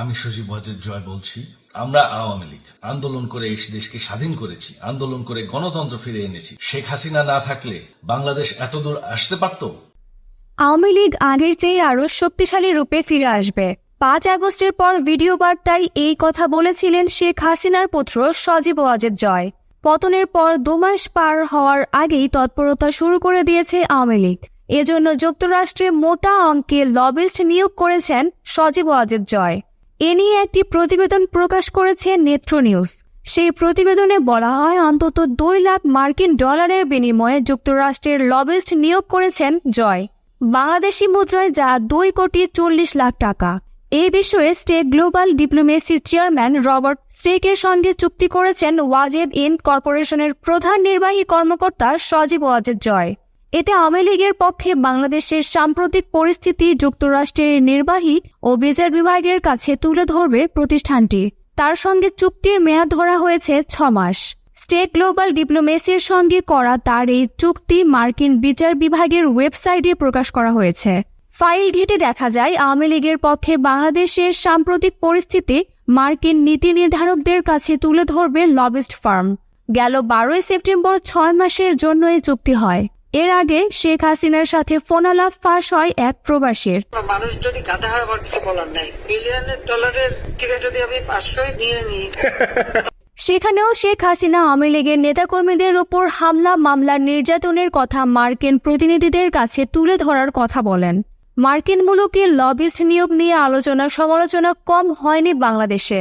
আমি সজীব ওয়াজেদ জয় বলছি, আমরা আওয়ামী লীগ। আন্দোলন করে এই দেশকে স্বাধীন করেছি, আন্দোলন করে গণতন্ত্র ফিরে এনেছি। শেখ হাসিনা না থাকলে বাংলাদেশ এতদূর আসতে পারত? আওয়ামী লীগ আগের চেয়ে আরও শক্তিশালী রূপে ফিরে আসবে। পাঁচ আগস্টের পর ভিডিও বার্তায় এই কথা বলেছিলেন শেখ হাসিনার পুত্র সজীব ওয়াজেদ জয়। পতনের পর দু মাস পার হওয়ার আগেই তৎপরতা শুরু করে দিয়েছে আওয়ামী লীগ। এজন্য যুক্তরাষ্ট্রে মোটা অঙ্কে লবিস্ট নিয়োগ করেছেন সজীব ওয়াজেদ জয়। এ নিয়ে একটি প্রতিবেদন প্রকাশ করেছে নেত্র নিউজ। সেই প্রতিবেদনে বলা হয়, অন্তত দুই লাখ মার্কিন ডলারের বিনিময়ে যুক্তরাষ্ট্রের লবিস্ট নিয়োগ করেছেন জয়। বাংলাদেশি মুদ্রায় যা দুই কোটি চল্লিশ লাখ টাকা। এই বিষয়ে স্টেক গ্লোবাল ডিপ্লোমেসির চেয়ারম্যান রবার্ট স্টেকের সঙ্গে চুক্তি করেছেন ওয়াজেদ ইন কর্পোরেশনের প্রধান নির্বাহী কর্মকর্তা সজীব ওয়াজেদ জয়। এতে আওয়ামী লীগের পক্ষে বাংলাদেশের সাম্প্রতিক পরিস্থিতি, যুক্তরাষ্ট্রের নির্বাহী ও বিচার বিভাগের কাছে তুলে ধরবে প্রতিষ্ঠানটি। তার সঙ্গে চুক্তির মেয়াদ ধরা হয়েছে ছ মাস। স্টেট গ্লোবাল ডিপ্লোমেসির সঙ্গে করা তার এই চুক্তি মার্কিন বিচার বিভাগের ওয়েবসাইটে প্রকাশ করা হয়েছে। ফাইল ঘেটে দেখা যায়, আওয়ামী লীগের পক্ষে বাংলাদেশের সাম্প্রতিক পরিস্থিতি মার্কিন নীতি নির্ধারকদের কাছে তুলে ধরবে লবিস্ট ফার্ম। গেল বারোই সেপ্টেম্বর ছয় মাসের জন্য এই চুক্তি হয়। এর আগে শেখ হাসিনার সাথে ফোনালাপ ফাঁস হয় এক প্রবাসীর। মানুষ যদি গাধা হয় আমার কিছু বলার নাই। বিলিয়নের ডলারের থেকে যদি আমি পাঁচশোই নিয়ে নিই। সেখানেও শেখ হাসিনা আওয়ামী লীগের নেতাকর্মীদের ওপর হামলা মামলার নির্যাতনের কথা মার্কিন প্রতিনিধিদের কাছে তুলে ধরার কথা বলেন। মার্কিন মুলুকে লবিস্ট নিয়োগ নিয়ে আলোচনা সমালোচনা কম হয়নি বাংলাদেশে।